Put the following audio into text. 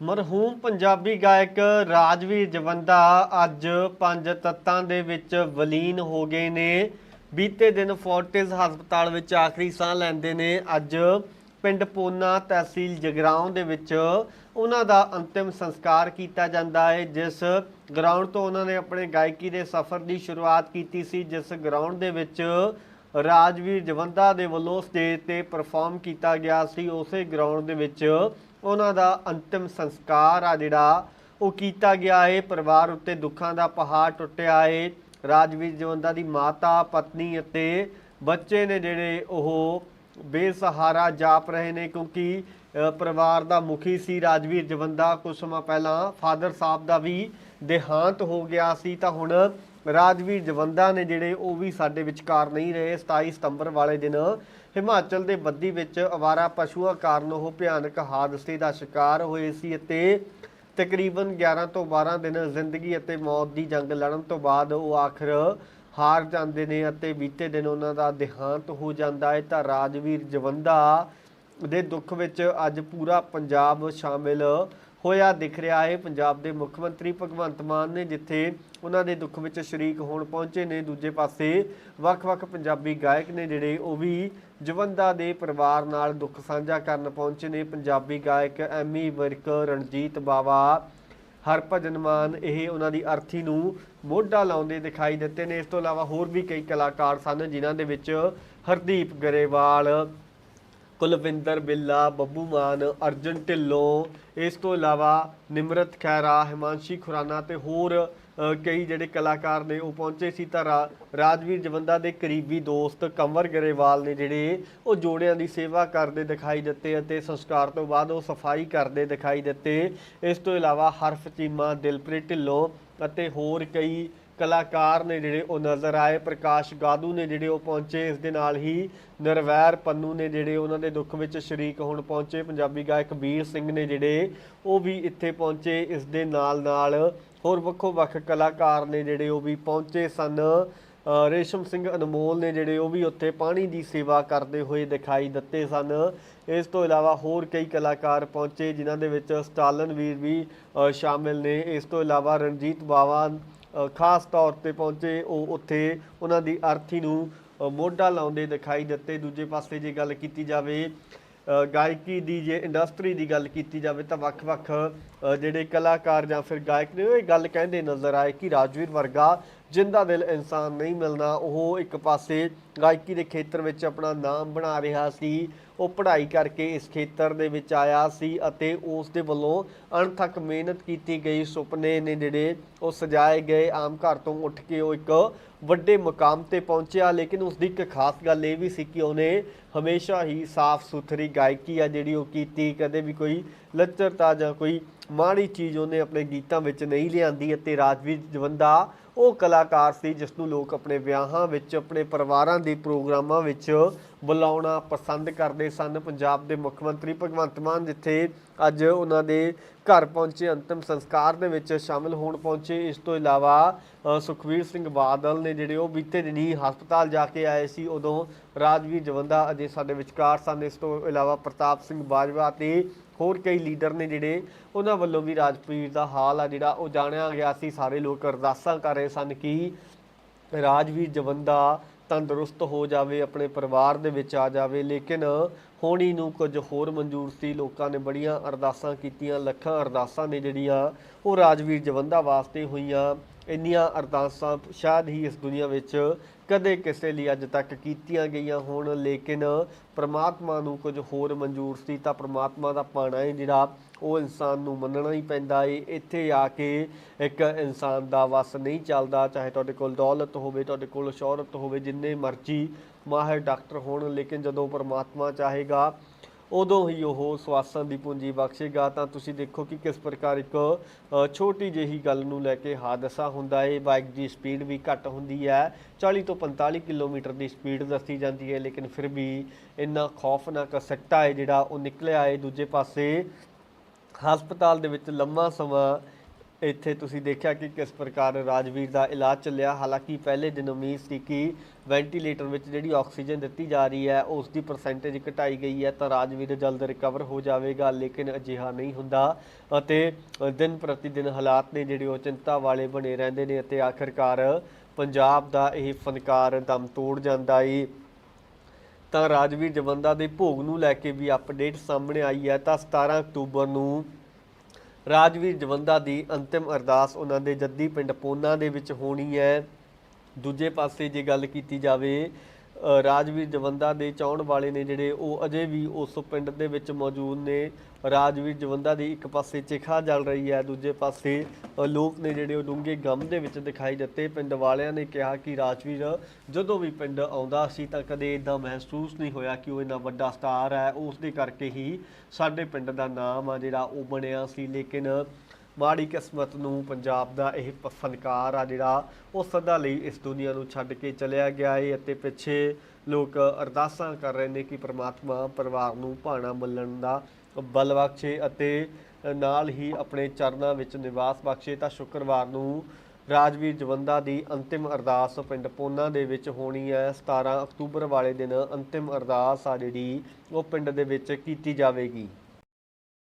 ਮਰਹੂਮ ਪੰਜਾਬੀ ਗਾਇਕ ਰਾਜਵੀਰ ਜਵੰਦਾ ਅੱਜ ਪੰਜ ਤੱਤਾਂ ਦੇ ਵਿੱਚ ਵਲੀਨ ਹੋ ਗਏ ਨੇ। ਬੀਤੇ ਦਿਨ ਫੋਰਟਿਸ ਹਸਪਤਾਲ ਵਿੱਚ ਆਖਰੀ ਸਾਹ ਲੈਂਦੇ ਨੇ। ਅੱਜ ਪਿੰਡ ਪੋਨਾ ਤਹਿਸੀਲ ਜਗਰਾਉਂ ਦੇ ਵਿੱਚ ਉਹਨਾਂ ਦਾ ਅੰਤਿਮ ਸੰਸਕਾਰ ਕੀਤਾ ਜਾਂਦਾ ਹੈ, ਜਿਸ ਗਰਾਊਂਡ ਤੋਂ ਉਹਨਾਂ ਨੇ ਆਪਣੇ ਗਾਇਕੀ ਦੇ ਸਫ਼ਰ ਦੀ ਸ਼ੁਰੂਆਤ ਕੀਤੀ ਸੀ, ਜਿਸ ਗਰਾਊਂਡ ਦੇ ਵਿੱਚ ਰਾਜਵੀਰ ਜਵੰਦਾ ਦੇ ਵੱਲੋਂ ਸਟੇਜ ਤੇ ਪਰਫਾਰਮ ਕੀਤਾ ਗਿਆ ਸੀ। ਉਸੇ ਗਰਾਊਂਡ ਦੇ ਵਿੱਚ ਉਹਨਾਂ ਦਾ ਅੰਤਿਮ ਸੰਸਕਾਰ ਆ ਜਿਹੜਾ, ਉਹ ਕੀਤਾ ਗਿਆ ਹੈ ਪਰਿਵਾਰ ਉੱਤੇ ਦੁੱਖਾਂ ਦਾ ਪਹਾੜ ਟੁੱਟਿਆ ਹੈ ਰਾਜਵੀਰ ਜਵੰਦਾ ਦੀ ਮਾਤਾ, ਪਤਨੀ ਅਤੇ ਬੱਚੇ ਨੇ ਜਿਹੜੇ, ਉਹ ਬੇਸਹਾਰਾ ਜਾਪ ਰਹੇ ਨੇ ਕਿਉਂਕਿ ਪਰਿਵਾਰ ਦਾ ਮੁਖੀ ਸੀ ਰਾਜਵੀਰ ਜਵੰਦਾ। ਕੁਝ ਸਮਾਂ ਪਹਿਲਾਂ ਫਾਦਰ ਸਾਹਿਬ ਦਾ ਵੀ ਦੇਹਾਂਤ ਹੋ ਗਿਆ ਸੀ। ਤਾਂ ਹੁਣ ਰਾਜਵੀਰ ਜਵੰਦਾ ਨੇ ਜਿਹੜੇ ਉਹ ਵੀ ਸਾਡੇ ਵਿਚਕਾਰ ਨਹੀਂ ਰਹੇ। 27 ਸਤੰਬਰ ਵਾਲੇ ਦਿਨ ਹਿਮਾਚਲ ਦੇ ਬੱਦੀ ਵਿੱਚ ਅਵਾਰਾ ਪਸ਼ੂਆਂ ਕਾਰਨ ਉਹ ਭਿਆਨਕ ਹਾਦਸੇ ਦਾ ਸ਼ਿਕਾਰ ਹੋਏ ਸੀ ਅਤੇ ਤਕਰੀਬਨ 11 ਤੋਂ 12 ਦਿਨ ਜ਼ਿੰਦਗੀ ਅਤੇ ਮੌਤ ਦੀ ਜੰਗ ਲੜਨ ਤੋਂ ਬਾਅਦ ਉਹ ਆਖਰ ਹਾਰ ਜਾਂਦੇ ਨੇ ਅਤੇ ਬੀਤੇ ਦਿਨ ਉਹਨਾਂ ਦਾ ਦੇਹਾਂਤ ਹੋ ਜਾਂਦਾ ਹੈ। ਤਾਂ ਰਾਜਵੀਰ ਜਵੰਦਾ ਦੇ ਦੁੱਖ ਵਿੱਚ ਅੱਜ ਪੂਰਾ ਪੰਜਾਬ ਸ਼ਾਮਿਲ ਹੋਇਆ, ਦਿਖ ਰਿਹਾ ਹੈ। ਪੰਜਾਬ ਦੇ ਮੁੱਖ ਮੰਤਰੀ ਭਗਵੰਤ ਮਾਨ ਨੇ ਜਿੱਥੇ ਉਹਨਾਂ ਦੇ ਦੁੱਖ ਵਿੱਚ ਸ਼ਰੀਕ ਹੋਣ ਪਹੁੰਚੇ ਨੇ, ਦੂਜੇ ਪਾਸੇ ਵੱਖ-ਵੱਖ ਪੰਜਾਬੀ ਗਾਇਕ ਨੇ ਜਿਹੜੇ ਉਹ ਵੀ ਜਵੰਦਾ ਦੇ ਪਰਿਵਾਰ ਨਾਲ ਦੁੱਖ ਸਾਂਝਾ ਕਰਨ ਪਹੁੰਚੇ ਨੇ। ਪੰਜਾਬੀ ਗਾਇਕ ਐਮੀ ਵਿਰਕ, ਰਣਜੀਤ ਬਾਵਾ, ਹਰਭਜਨ ਮਾਨ, ਇਹ ਉਹਨਾਂ ਦੀ ਅਰਥੀ ਨੂੰ ਮੋਢਾ ਲਾਉਂਦੇ ਦਿਖਾਈ ਦਿੱਤੇ ਨੇ। ਇਸ ਤੋਂ ਇਲਾਵਾ ਹੋਰ ਵੀ ਕਈ ਕਲਾਕਾਰ ਸਨ ਜਿਨ੍ਹਾਂ ਦੇ ਵਿੱਚ ਹਰਦੀਪ ਗਰੇਵਾਲ ਕੁਲਵਿੰਦਰ ਬਿੱਲਾ, ਬੱਬੂ ਮਾਨ, ਅਰਜਨ ਢਿੱਲੋਂ, ਇਸ ਤੋਂ ਇਲਾਵਾ ਨਿਮਰਤ ਖੈਰਾ ਹਿਮਾਂਸ਼ੀ ਖੁਰਾਨਾ ਤੇ ਹੋਰ ਕਈ ਜਿਹੜੇ ਕਲਾਕਾਰ ਨੇ ਉਹ ਪਹੁੰਚੇ ਸੀ ਤਾਂ ਰਾਜਵੀਰ ਜਵੰਦਾ ਦੇ ਕਰੀਬੀ ਦੋਸਤ ਕੰਵਰ ਗਰੇਵਾਲ ਨੇ ਜਿਹੜੇ ਉਹ ਜੋੜਿਆਂ ਦੀ ਸੇਵਾ ਕਰਦੇ ਦਿਖਾਈ ਦਿੱਤੇ ਅਤੇ ਸੰਸਕਾਰ ਤੋਂ ਬਾਅਦ ਉਹ ਸਫ਼ਾਈ ਕਰਦੇ ਦਿਖਾਈ ਦਿੱਤੇ। ਇਸ ਤੋਂ ਇਲਾਵਾ ਹਰਫ ਚੀਮਾ, ਦਿਲਪ੍ਰੀਤ ਢਿੱਲੋਂ ਅਤੇ ਹੋਰ ਕਈ ਕਲਾਕਾਰ ਨੇ ਜਿਹੜੇ ਉਹ ਨਜ਼ਰ ਆਏ, ਪ੍ਰਕਾਸ਼ ਗਾਦੂ ਨੇ ਜਿਹੜੇ ਉਹ ਪਹੁੰਚੇ, ਇਸ ਦੇ ਨਾਲ ਹੀ ਨਰਵੈਰ ਪੰਨੂ ਨੇ ਜਿਹੜੇ ਉਹਨਾਂ ਦੇ ਦੁੱਖ ਵਿੱਚ ਸ਼ਰੀਕ ਹੋਣ ਪਹੁੰਚੇ। ਪੰਜਾਬੀ ਗਾਇਕ ਵੀਰ ਸਿੰਘ ਨੇ ਜਿਹੜੇ ਉਹ ਵੀ ਇੱਥੇ ਪਹੁੰਚੇ, ਇਸ ਦੇ ਨਾਲ ਨਾਲ ਹੋਰ ਵੱਖੋ ਵੱਖ ਕਲਾਕਾਰ ਨੇ ਜਿਹੜੇ ਉਹ ਵੀ ਪਹੁੰਚੇ ਸਨ। ਰੇਸ਼ਮ ਸਿੰਘ ਅਨਮੋਲ ਨੇ ਜਿਹੜੇ ਉਹ ਵੀ ਉੱਥੇ ਪਾਣੀ ਦੀ ਸੇਵਾ ਕਰਦੇ ਹੋਏ ਦਿਖਾਈ ਦਿੱਤੇ ਸਨ। ਇਸ ਤੋਂ ਇਲਾਵਾ ਹੋਰ ਕਈ ਕਲਾਕਾਰ ਪਹੁੰਚੇ, ਜਿਨ੍ਹਾਂ ਦੇ ਵਿੱਚ ਸਟਾਲਨ ਵੀਰ ਵੀ ਸ਼ਾਮਿਲ ਨੇ। ਇਸ ਤੋਂ ਇਲਾਵਾ ਰਣਜੀਤ ਬਾਵਾ ਖਾਸ ਤੌਰ ਤੇ ਪਹੁੰਚੇ। ਉਹ ਉੱਥੇ ਉਹਨਾਂ ਦੀ ਅਰਥੀ ਨੂੰ ਮੋਢਾ ਲਾਉਂਦੇ ਦਿਖਾਈ ਦਿੱਤੇ। ਦੂਜੇ ਪਾਸੇ ਜੇ ਗੱਲ ਕੀਤੀ ਜਾਵੇ ਗਾਇਕੀ ਦੀ ਜੇ ਇੰਡਸਟਰੀ ਦੀ ਗੱਲ ਕੀਤੀ ਜਾਵੇ ਤਾਂ ਵੱਖ-ਵੱਖ ਜਿਹੜੇ ਕਲਾਕਾਰ ਜਾਂ ਫਿਰ ਗਾਇਕ ਨੇ, ਉਹ ਇਹ ਗੱਲ ਕਹਿੰਦੇ ਨਜ਼ਰ ਆਏ ਕਿ ਰਾਜਵੀਰ ਵਰਗਾ ਜਿੰਦਾ ਦਿਲ ਇਨਸਾਨ ਨਹੀਂ ਮਿਲਣਾ ਉਹ ਇੱਕ ਪਾਸੇ ਗਾਇਕੀ ਦੇ ਖੇਤਰ ਵਿੱਚ ਆਪਣਾ ਨਾਮ ਬਣਾ ਰਿਹਾ ਸੀ, ਉਹ ਪੜ੍ਹਾਈ ਕਰਕੇ ਇਸ ਖੇਤਰ ਦੇ ਵਿੱਚ ਆਇਆ ਸੀ ਅਤੇ ਉਸ ਦੇ ਵੱਲੋਂ ਅਣਥੱਕ ਮਿਹਨਤ ਕੀਤੀ ਗਈ। ਸੁਪਨੇ ਨੇ ਜਿਹੜੇ ਉਹ ਸਜਾਏ ਗਏ। ਆਮ ਘਰ ਤੋਂ ਉੱਠ ਕੇ ਉਹ ਇੱਕ ਵੱਡੇ ਮੁਕਾਮ ਤੇ ਪਹੁੰਚਿਆ, ਲੇਕਿਨ ਉਸ ਦੀ ਇੱਕ ਖਾਸ ਗੱਲ ਇਹ ਵੀ ਸੀ ਕਿ ਉਹਨੇ ਹਮੇਸ਼ਾ ਹੀ ਸਾਫ਼ ਸੁਥਰੀ ਗਾਇਕੀ ਆ ਜਿਹੜੀ ਉਹ ਕੀਤੀ, ਕਦੇ ਵੀ ਕੋਈ ਲੱਚਰਤਾ ਜਾਂ ਕੋਈ ਮਾੜੀ ਚੀਜ਼ ਉਹਨੇ ਆਪਣੇ ਗੀਤਾਂ ਵਿੱਚ ਨਹੀਂ ਲਿਆਂਦੀ ਅਤੇ ਰਾਜਵੀਰ ਜਵੰਦਾ ਉਹ ਕਲਾਕਾਰ ਸੀ ਜਿਸ ਨੂੰ ਲੋਕ ਆਪਣੇ ਵਿਆਹਾਂ ਵਿੱਚ ਆਪਣੇ ਪਰਿਵਾਰਾਂ ਦੇ ਪ੍ਰੋਗਰਾਮਾਂ ਵਿੱਚ ਬੁਲਾਉਣਾ ਪਸੰਦ ਕਰਦੇ ਸਨ। ਪੰਜਾਬ ਦੇ ਮੁੱਖ ਮੰਤਰੀ ਭਗਵੰਤ ਮਾਨ ਜਿੱਥੇ ਅੱਜ ਉਹਨਾਂ ਦੇ ਘਰ ਪਹੁੰਚੇ ਅੰਤਿਮ ਸੰਸਕਾਰ ਦੇ ਵਿੱਚ ਸ਼ਾਮਿਲ ਹੋਣ ਪਹੁੰਚੇ ਇਸ ਤੋਂ ਇਲਾਵਾ ਅ, ਸੁਖਵੀਰ ਸਿੰਘ ਬਾਦਲ ਨੇ ਜਿਹੜੇ ਉਹ ਬੀਤੇ ਦਿਨੀ ਹਸਪਤਾਲ ਜਾ ਕੇ ਆਏ ਸੀ। ਉਦੋਂ ਰਾਜਵੀਰ ਜਵੰਦਾ ਅਜੇ ਸਾਡੇ ਵਿਚਕਾਰ ਸਨ। ਇਸ ਤੋਂ ਇਲਾਵਾ ਪ੍ਰਤਾਪ ਸਿੰਘ ਬਾਜਵਾ ਤੇ ਹੋਰ ਕਈ ਲੀਡਰ ਨੇ ਜਿਹੜੇ ਉਹਨਾਂ ਵੱਲੋਂ ਵੀ ਰਾਜਪੀਰ ਦਾ ਹਾਲ ਆ ਜਿਹੜਾ, ਉਹ ਜਾਣਿਆ ਗਿਆ ਸੀ। ਸਾਰੇ ਲੋਕ ਅਰਦਾਸਾਂ ਕਰ ਰਹੇ ਸਨ ਕਿ ਰਾਜਵੀਰ ਜਵੰਦਾ ਤੰਦਰੁਸਤ ਹੋ ਜਾਵੇ, ਆਪਣੇ ਪਰਿਵਾਰ ਦੇ ਵਿੱਚ ਆ ਜਾਵੇ। ਲੇਕਿਨ ਹੋਣੀ ਨੂੰ ਕੁਝ ਹੋਰ ਮਨਜ਼ੂਰ ਸੀ। ਲੋਕਾਂ ਨੇ ਬੜੀਆਂ ਅਰਦਾਸਾਂ ਕੀਤੀਆਂ। ਲੱਖਾਂ ਅਰਦਾਸਾਂ ਨੇ ਜਿਹੜੀਆਂ ਉਹ ਰਾਜਵੀਰ ਜਵੰਦਾ ਵਾਸਤੇ ਹੋਈਆਂ। ਇੰਨੀਆਂ ਅਰਦਾਸਾਂ ਸ਼ਾਇਦ ਹੀ ਇਸ ਦੁਨੀਆ ਵਿੱਚ ਕਦੇ ਕਿਸੇ ਲਈ ਅੱਜ ਤੱਕ ਕੀਤੀਆਂ ਗਈਆਂ ਹੋਣ। ਲੇਕਿਨ ਪ੍ਰਮਾਤਮਾ ਨੂੰ ਕੁਝ ਹੋਰ ਮਨਜ਼ੂਰ ਸੀ ਤਾਂ ਪ੍ਰਮਾਤਮਾ ਦਾ ਪਾਣਾ ਹੈ ਜਿਹੜਾ ਉਹ ਇਨਸਾਨ ਨੂੰ ਮੰਨਣਾ ਹੀ ਪੈਂਦਾ ਏ। ਇੱਥੇ ਆ ਕੇ ਇੱਕ ਇਨਸਾਨ ਦਾ ਵਸ ਨਹੀਂ ਚੱਲਦਾ। ਚਾਹੇ ਤੁਹਾਡੇ ਕੋਲ ਦੌਲਤ ਹੋਵੇ, ਤੁਹਾਡੇ ਕੋਲ ਸ਼ੌਹਰਤ ਹੋਵੇ, ਜਿੰਨੇ ਮਰਜ਼ੀ ਮਾਹਿਰ ਡਾਕਟਰ ਹੋਣ, ਲੇਕਿਨ ਜਦੋਂ ਪਰਮਾਤਮਾ ਚਾਹੇਗਾ, ਉਦੋਂ ਹੀ ਉਹ ਸਵਾਸਾਂ ਦੀ ਪੂੰਜੀ ਬਖਸ਼ੇਗਾ। ਤਾਂ ਤੁਸੀਂ ਦੇਖੋ ਕਿ ਕਿਸ ਪ੍ਰਕਾਰ ਇੱਕ ਛੋਟੀ ਜਿਹੀ ਗੱਲ ਨੂੰ ਲੈ ਕੇ ਹਾਦਸਾ ਹੁੰਦਾ ਹੈ ਬਾਈਕ ਦੀ ਸਪੀਡ ਵੀ ਘੱਟ ਹੁੰਦੀ ਹੈ। 40 ਤੋਂ 45 ਕਿਲੋਮੀਟਰ ਦੀ ਸਪੀਡ ਦੱਸੀ ਜਾਂਦੀ ਹੈ, ਲੇਕਿਨ ਫਿਰ ਵੀ ਇੰਨਾ ਖੌਫਨਾਕ ਸੱਟਾ ਹੈ ਜਿਹੜਾ ਉਹ ਨਿਕਲਿਆ ਹੈ ਦੂਜੇ ਪਾਸੇ। ਹਸਪਤਾਲ ਦੇ ਵਿੱਚ ਲੰਮਾ ਸਮਾਂ ਇੱਥੇ ਤੁਸੀਂ ਦੇਖਿਆ ਕਿ ਕਿਸ ਪ੍ਰਕਾਰ ਰਾਜਵੀਰ ਦਾ ਇਲਾਜ ਚੱਲਿਆ। ਹਾਲਾਂਕਿ ਪਹਿਲੇ ਦਿਨ ਉਮੀਦ ਸੀ ਕਿ ਵੈਂਟੀਲੇਟਰ ਵਿੱਚ ਜਿਹੜੀ ਆਕਸੀਜਨ ਦਿੱਤੀ ਜਾ ਰਹੀ ਹੈ, ਉਸ ਦੀ ਪਰਸੈਂਟੇਜ ਘਟਾਈ ਗਈ ਹੈ ਤਾਂ ਰਾਜਵੀਰ ਜਲਦ ਰਿਕਵਰ ਹੋ ਜਾਵੇਗਾ, ਲੇਕਿਨ ਅਜਿਹਾ ਨਹੀਂ ਹੁੰਦਾ ਅਤੇ ਦਿਨ ਪ੍ਰਤੀ ਦਿਨ ਹਾਲਾਤ ਨੇ ਜਿਹੜੇ ਉਹ ਚਿੰਤਾ ਵਾਲੇ ਬਣੇ ਰਹਿੰਦੇ ਨੇ ਅਤੇ ਆਖਰਕਾਰ ਪੰਜਾਬ ਦਾ ਇਹ ਫਨਕਾਰ ਦਮ ਤੋੜ ਜਾਂਦਾ ਏ। ਤਾਂ ਰਾਜਵੀਰ ਜਵੰਦਾ ਦੇ ਭੋਗ ਨੂੰ ਲੈ ਕੇ ਵੀ ਅਪਡੇਟ ਸਾਹਮਣੇ ਆਈ ਹੈ ਤਾਂ 17 ਅਕਤੂਬਰ ਨੂੰ ਰਾਜਵੀਰ ਜਵੰਦਾ ਦੀ ਅੰਤਿਮ ਅਰਦਾਸ ਉਹਨਾਂ ਦੇ ਜੱਦੀ ਪਿੰਡ ਪੋਨਾ ਦੇ ਵਿੱਚ ਹੋਣੀ ਹੈ। ਦੂਜੇ ਪਾਸੇ ਜੇ ਗੱਲ ਕੀਤੀ ਜਾਵੇ ਰਾਜਵੀਰ ਜਵੰਦਾ ਦੇ ਚਾਹਣ ਵਾਲੇ ਨੇ ਜਿਹੜੇ ਉਹ ਅਜੇ ਵੀ ਉਸ ਪਿੰਡ ਦੇ ਵਿੱਚ ਮੌਜੂਦ ਨੇ। ਰਾਜਵੀਰ ਜਵੰਦਾ ਦੀ ਇੱਕ ਪਾਸੇ ਚਿਖਾ ਜਲ ਰਹੀ ਹੈ, ਦੂਜੇ ਪਾਸੇ ਲੋਕ ਨੇ ਜਿਹੜੇ ਉਹ ਡੂੰਘੇ ਗਮ ਦੇ ਵਿੱਚ ਦਿਖਾਈ ਦਿੱਤੇ। ਪਿੰਡ ਵਾਲਿਆਂ ਨੇ ਕਿਹਾ ਕਿ ਰਾਜਵੀਰ ਜਦੋਂ ਵੀ ਪਿੰਡ ਆਉਂਦਾ ਸੀ ਤਾਂ ਕਦੇ ਇਦਾਂ ਮਹਿਸੂਸ ਨਹੀਂ ਹੋਇਆ ਕਿ ਉਹ ਇੰਨਾ ਵੱਡਾ ਸਟਾਰ ਹੈ। ਉਸ ਦੇ ਕਰਕੇ ਹੀ ਸਾਡੇ ਪਿੰਡ ਦਾ ਨਾਮ ਆ ਜਿਹੜਾ ਉਹ ਬਣਿਆ ਸੀ। ਲੇਕਿਨ ਮਾੜੀ ਕਿਸਮਤ ਨੂੰ ਪੰਜਾਬ ਦਾ ਇਹ ਪ- ਫਨਕਾਰ ਆ ਜਿਹੜਾ ਉਹ ਸਦਾ ਲਈ ਇਸ ਦੁਨੀਆ ਨੂੰ ਛੱਡ ਕੇ ਚਲਿਆ ਗਿਆ ਏ ਅਤੇ ਪਿੱਛੇ ਲੋਕ ਅਰਦਾਸਾਂ ਕਰ ਰਹੇ ਨੇ ਕਿ ਪ੍ਰਮਾਤਮਾ ਪਰਿਵਾਰ ਨੂੰ ਭਾਣਾ ਮੱਲਣ ਦਾ ਬਲ ਬਖਸ਼ੇ ਅਤੇ ਨਾਲ ਹੀ ਆਪਣੇ ਚਰਨਾਂ ਵਿੱਚ ਨਿਵਾਸ ਬਖਸ਼ੇ। ਤਾਂ ਸ਼ੁੱਕਰਵਾਰ ਨੂੰ ਰਾਜਵੀਰ ਜਵੰਦਾ ਦੀ ਅੰਤਿਮ ਅਰਦਾਸ ਪਿੰਡ ਪੋਨਾ ਦੇ ਵਿੱਚ ਹੋਣੀ ਹੈ। 17 ਅਕਤੂਬਰ ਵਾਲੇ ਦਿਨ ਅੰਤਿਮ ਅਰਦਾਸ ਆ ਜਿਹੜੀ ਉਹ ਪਿੰਡ ਦੇ ਵਿੱਚ ਕੀਤੀ ਜਾਵੇਗੀ।